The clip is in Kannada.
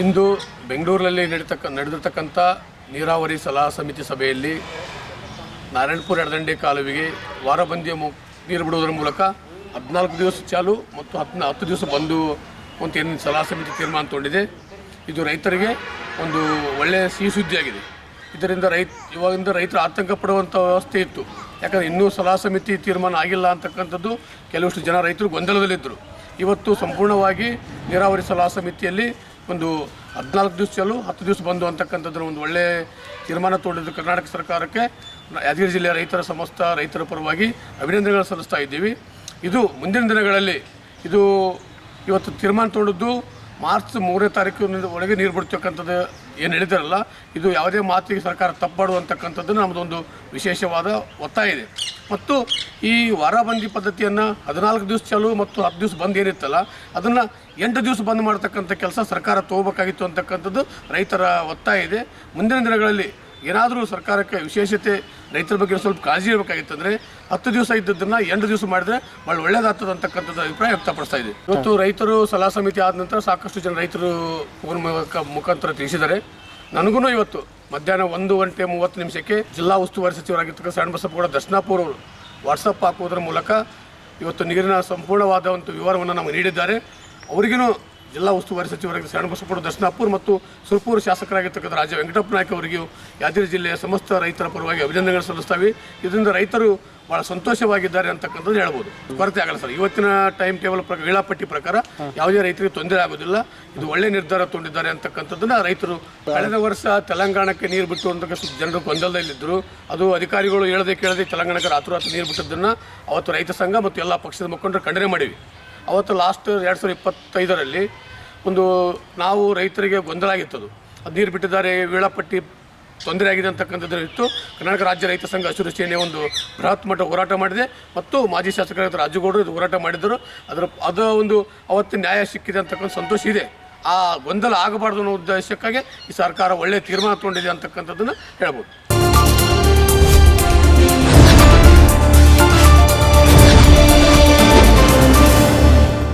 ಇಂದು ಬೆಂಗಳೂರಿನಲ್ಲಿ ನಡೀತಕ್ಕ, ನಡೆದಿರ್ತಕ್ಕಂಥ ನೀರಾವರಿ ಸಲಹಾ ಸಮಿತಿ ಸಭೆಯಲ್ಲಿ ನಾರಾಯಣಪುರ ಎಡದಂಡೆ ಕಾಲುವೆಗೆ ವಾರಬಂದಿಯ ಮು, ನೀರು ಬಿಡುವುದರ ಮೂಲಕ ಹದಿನಾಲ್ಕು ದಿವಸ ಚಾಲು ಮತ್ತು ಹತ್ತು ಹತ್ತು ದಿವಸ ಬಂದು ಅಂತ ಏನು ಸಲಹಾ ಸಮಿತಿ ತೀರ್ಮಾನ ತೊಗೊಂಡಿದೆ. ಇದು ರೈತರಿಗೆ ಒಂದು ಒಳ್ಳೆಯ ಸಿಹಿ ಸುದ್ದಿಯಾಗಿದೆ ಇದರಿಂದ ರೈತ, ಇವಾಗಿಂದ ರೈತರು ಆತಂಕ ಪಡುವಂಥ ವ್ಯವಸ್ಥೆ ಇತ್ತು. ಯಾಕಂದರೆ ಇನ್ನೂ ಸಲಹಾ ಸಮಿತಿ ತೀರ್ಮಾನ ಆಗಿಲ್ಲ ಅಂತಕ್ಕಂಥದ್ದು ಕೆಲವಷ್ಟು ಜನ ರೈತರು ಗೊಂದಲದಲ್ಲಿದ್ದರು. ಇವತ್ತು ಸಂಪೂರ್ಣವಾಗಿ ನೀರಾವರಿ ಸಲಹಾ ಸಮಿತಿಯಲ್ಲಿ ಒಂದು ಹದಿನಾಲ್ಕು ಚಾಲು, ಹತ್ತು ದಿವಸ ಬಂದು ಅಂತಕ್ಕಂಥದ್ರ ಒಂದು ಒಳ್ಳೆಯ ತೀರ್ಮಾನ ತೋಡಿದ್ದು ಕರ್ನಾಟಕ ಸರ್ಕಾರಕ್ಕೆ. ಯಾದಗಿರಿ ಜಿಲ್ಲೆಯ ರೈತರ ಸಮಸ್ತ, ರೈತರ ಪರವಾಗಿ ಅಭಿನಂದನೆಗಳು ಸಲ್ಲಿಸ್ತಾ ಇದ್ದೀವಿ. ಇದು ಮುಂದಿನ ದಿನಗಳಲ್ಲಿ, ಇದು ಇವತ್ತು ತೀರ್ಮಾನ ತೊಗೊಂಡದ್ದು ಮಾರ್ಚ್ ಮೂರನೇ ತಾರೀಕು ಒಳಗೆ ನೀರು ಬಿಡ್ತಕ್ಕಂಥದ್ದು ಏನು ಹೇಳಿದಾರಲ್ಲ, ಇದು ಯಾವುದೇ ಮಾತಿಗೆ ಸರ್ಕಾರ ತಪ್ಪಾಡು ಅಂತಕ್ಕಂಥದ್ದು ನಮ್ಮದೊಂದು ವಿಶೇಷವಾದ ಒತ್ತಾಯ ಇದೆ. ಮತ್ತು ಈ ವಾರಬಂದಿ ಪದ್ಧತಿಯನ್ನು ಹದಿನಾಲ್ಕು ದಿವಸ ಚಾಲು ಮತ್ತು ಹತ್ತು ದಿವಸ ಬಂದ್ ಏನಿತ್ತಲ್ಲ, ಅದನ್ನು ಎಂಟು ದಿವಸ ಬಂದ್ ಮಾಡ್ತಕ್ಕಂಥ ಕೆಲಸ ಸರ್ಕಾರ ತಗೋಬೇಕಾಗಿತ್ತು ಅಂತಕ್ಕಂಥದ್ದು ರೈತರ ಒತ್ತಾಯ ಇದೆ. ಮುಂದಿನ ದಿನಗಳಲ್ಲಿ ಏನಾದರೂ ಸರ್ಕಾರಕ್ಕೆ ವಿಶೇಷತೆ, ರೈತರ ಬಗ್ಗೆ ಸ್ವಲ್ಪ ಕಾಳಜಿ ಇರಬೇಕಾಗಿತ್ತು ಅಂದರೆ ಹತ್ತು ದಿವಸ ಇದ್ದದ್ದನ್ನು ಎಂಟು ದಿವಸ ಮಾಡಿದ್ರೆ ಭಾಳ ಒಳ್ಳೇದಾಗ್ತದೆ ಅಂತಕ್ಕಂಥದ್ದು ಅಭಿಪ್ರಾಯ ವ್ಯಕ್ತಪಡಿಸ್ತಾ ಇದೆ. ಇವತ್ತು ರೈತರು ಸಲಹಾ ಸಮಿತಿ ಆದ ನಂತರ ಸಾಕಷ್ಟು ಜನ ರೈತರು ಮುಖಾಂತರ ತಿಳಿಸಿದ್ದಾರೆ. ನನಗೂ ಇವತ್ತು ಮಧ್ಯಾಹ್ನ ಒಂದು ಗಂಟೆ ಮೂವತ್ತು ನಿಮಿಷಕ್ಕೆ ಜಿಲ್ಲಾ ಉಸ್ತುವಾರಿ ಸಚಿವರಾಗಿರ್ತಕ್ಕಂಥ ಸಣ್ಣಬಸಪ್ಪಗೌಡ ದರ್ಶನಾಪುರ ಅವರು ವಾಟ್ಸಪ್ ಹಾಕುವುದರ ಮೂಲಕ ಇವತ್ತು ನೀರಿನ ಸಂಪೂರ್ಣವಾದ ಒಂದು ವಿವರವನ್ನು ನಮಗೆ ನೀಡಿದ್ದಾರೆ. ಅವರಿಗೂ ಜಿಲ್ಲಾ ಉಸ್ತುವಾರಿ ಸಚಿವರಾಗಿ ಶರಣಬಸಪ್ಪಗೌಡ ದರ್ಶನಾಪುರ್ ಮತ್ತು ಸುರಪುರ ಶಾಸಕರಾಗಿರ್ತಕ್ಕಂಥ ರಾಜ ವೆಂಕಟಪ್ಪ ನಾಯ್ಕ ಅವರಿಗೂ ಯಾದಗಿರಿ ಜಿಲ್ಲೆಯ ಸಮಸ್ತ ರೈತರ ಪರವಾಗಿ ಅಭಿನಂದನೆಗಳು ಸಲ್ಲಿಸ್ತಾವೆ. ಇದರಿಂದ ರೈತರು ಭಾಳ ಸಂತೋಷವಾಗಿದ್ದಾರೆ ಅಂತಕ್ಕಂಥದ್ದು ಹೇಳ್ಬೋದು. ಕೊರತೆ ಆಗಲ್ಲ ಸರ್. ಇವತ್ತಿನ ಟೈಮ್ ಟೇಬಲ್ ಪ್ರಕಾರ ವೇಳಾಪಟ್ಟಿ ಪ್ರಕಾರ ಯಾವುದೇ ರೈತರಿಗೆ ತೊಂದರೆ ಆಗೋದಿಲ್ಲ. ಇದು ಒಳ್ಳೆ ನಿರ್ಧಾರ ತೊಗೊಂಡಿದ್ದಾರೆ ಅಂತಕ್ಕಂಥದ್ದನ್ನು ರೈತರು ಕಳೆದ ವರ್ಷ ತೆಲಂಗಾಣಕ್ಕೆ ನೀರು ಬಿಟ್ಟು ಅಂತಕ್ಕಂಥ ಜನರು ಗೊಂದಲದಲ್ಲಿದ್ದರು. ಅದು ಅಧಿಕಾರಿಗಳು ಹೇಳದೆ ಕೇಳದೆ ತೆಲಂಗಾಣಕ್ಕೆ ರಾತ್ರಿ ರಾತ್ರಿ ನೀರು ಬಿಟ್ಟದ್ದನ್ನು ಅವತ್ತು ರೈತ ಸಂಘ ಮತ್ತು ಎಲ್ಲ ಪಕ್ಷದ ಮುಖಂಡರು ಖಂಡನೆ ಮಾಡಿವಿ. ಅವತ್ತು ಲಾಸ್ಟ್ ಎರಡು ಸಾವಿರದ ಇಪ್ಪತ್ತೈದರಲ್ಲಿ ಒಂದು ನಾವು ರೈತರಿಗೆ ಗೊಂದಲ ಆಗಿತ್ತದು ಅದು. ನೀರು ಬಿಟ್ಟಿದ್ದಾರೆ, ವೇಳಾಪಟ್ಟಿ ತೊಂದರೆ ಆಗಿದೆ ಅಂತಕ್ಕಂಥದ್ದು ಇತ್ತು. ಕರ್ನಾಟಕ ರಾಜ್ಯ ರೈತ ಸಂಘ ಹಸಿರು ಸೇನೆ ಒಂದು ಬೃಹತ್ ಮಟ್ಟ ಹೋರಾಟ ಮಾಡಿದೆ. ಮತ್ತು ಮಾಜಿ ಶಾಸಕರಾದ ರಾಜುಗೌಡರು ಇದು ಹೋರಾಟ ಮಾಡಿದರು ಅದರ, ಅದು ಒಂದು ಅವತ್ತು ನ್ಯಾಯ ಸಿಕ್ಕಿದೆ ಅಂತಕ್ಕಂಥ ಸಂತೋಷ ಇದೆ. ಆ ಗೊಂದಲ ಆಗಬಾರ್ದು ಅನ್ನೋ ಉದ್ದೇಶಕ್ಕಾಗಿ ಈ ಸರ್ಕಾರ ಒಳ್ಳೆಯ ತೀರ್ಮಾನ ತೊಗೊಂಡಿದೆ ಅಂತಕ್ಕಂಥದ್ದನ್ನು ಹೇಳ್ಬೋದು.